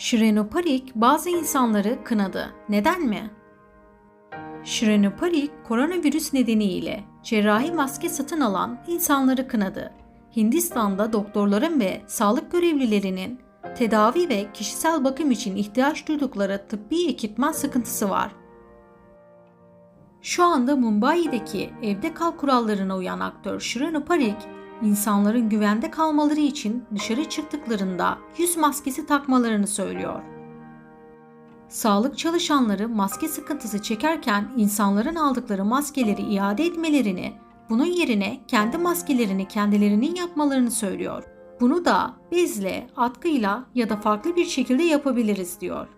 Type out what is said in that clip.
Şirenoparik bazı insanları kınadı. Neden mi? Şirenoparik koronavirüs nedeniyle cerrahi maske satın alan insanları kınadı. Hindistan'da doktorların ve sağlık görevlilerinin tedavi ve kişisel bakım için ihtiyaç duydukları tıbbi ekipman sıkıntısı var. Şu anda Mumbai'deki evde kal kurallarına uyan aktör Shireen Parik, insanların güvende kalmaları için dışarı çıktıklarında yüz maskesi takmalarını söylüyor. Sağlık çalışanları maske sıkıntısı çekerken insanların aldıkları maskeleri iade etmelerini, bunun yerine kendi maskelerini kendilerinin yapmalarını söylüyor. Bunu da bezle, atkıyla ya da farklı bir şekilde yapabiliriz diyor.